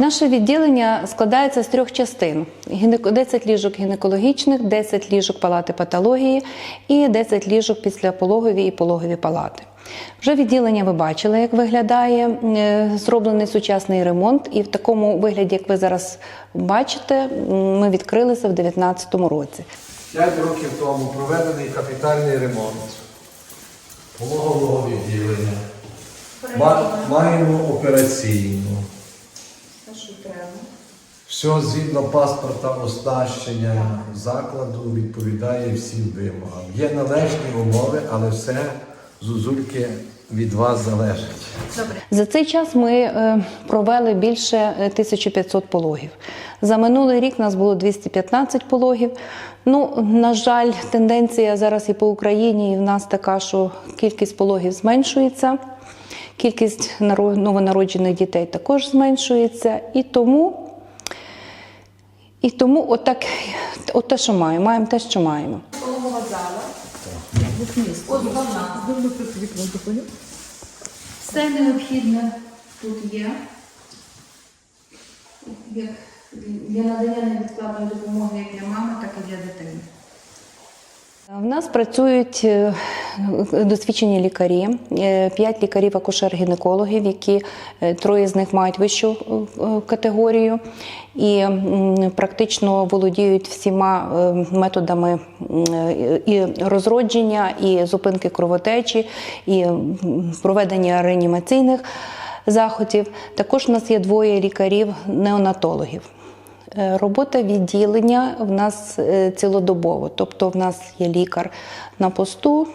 Наше відділення складається з трьох частин: Гінеко- 10 ліжок гінекологічних, 10 ліжок палати патології і 10 ліжок післяпологові і пологові палати. Вже відділення ви бачили, як виглядає. Е, Зроблений сучасний ремонт, і в такому вигляді, як ви зараз бачите, ми відкрилися в 2019 році. П'ять років тому проведений капітальний ремонт пологового відділення. Ма- Маємо операційну. Все згідно паспорта оснащення закладу відповідає всім вимогам. Є належні умови, але все зузульки від вас залежить. За цей час ми е, провели більше е, 1500 пологів. За минулий рік нас було 215 пологів. Ну, на жаль, тенденція зараз і по Україні, і в нас така, що кількість пологів зменшується, кількість наро- новонароджених дітей також зменшується. І тому, і тому отак, от те, що маємо, маємо те, що маємо. Все необхідне тут є. Як для надання невідкладної допомоги як для мами, так і для дитини. В нас працюють е, досвідчені лікарі, е, п'ять лікарів акушер-гінекологів, які е, троє з них мають вищу категорію і практично володіють всіма методами і розродження, і зупинки кровотечі, і проведення реанімаційних заходів. Також у нас є двоє лікарів-неонатологів. Е, Робота відділення в нас е, цілодобово, тобто в нас є лікар на посту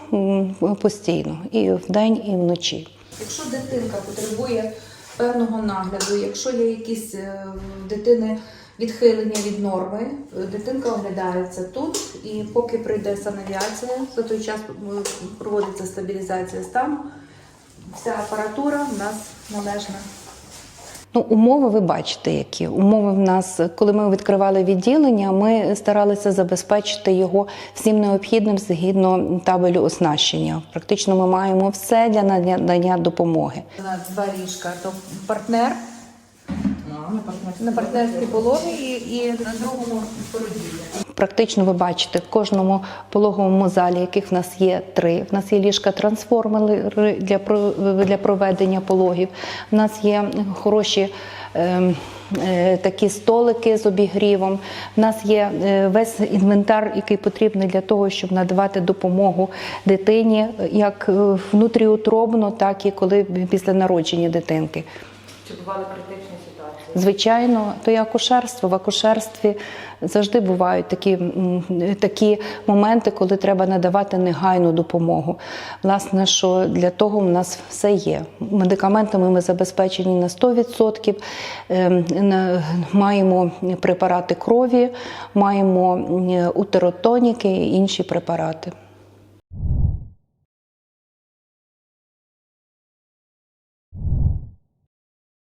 постійно, і вдень, і вночі. Якщо дитинка потребує певного нагляду, якщо є якісь е, дитини відхилення від норми, дитинка оглядається тут, і поки прийде санавіація, за той час проводиться стабілізація стану. Вся апаратура в нас належна. Ну, умови ви бачите, які умови в нас, коли ми відкривали відділення, ми старалися забезпечити його всім необхідним згідно табелю оснащення. Практично ми маємо все для надання допомоги. На два ліжка, то партнер на партнерські пологі і, і на другому породілля. Практично ви бачите в кожному пологовому залі, яких в нас є три. В нас є ліжка трансформери для для проведення пологів. В нас є хороші. ем, е, Такі столики з обігрівом. У нас є е, весь інвентар, який потрібний для того, щоб надавати допомогу дитині, як внутріутробно, так і коли після народження дитинки. Чи бували критичні ситуації? Звичайно, то є акушерство. В акушерстві завжди бувають такі, такі моменти, коли треба надавати негайну допомогу. Власне, що для того в нас все є. Медикаментами ми забезпечені на 100%, ем, маємо препарати крові, маємо утеротоніки і інші препарати.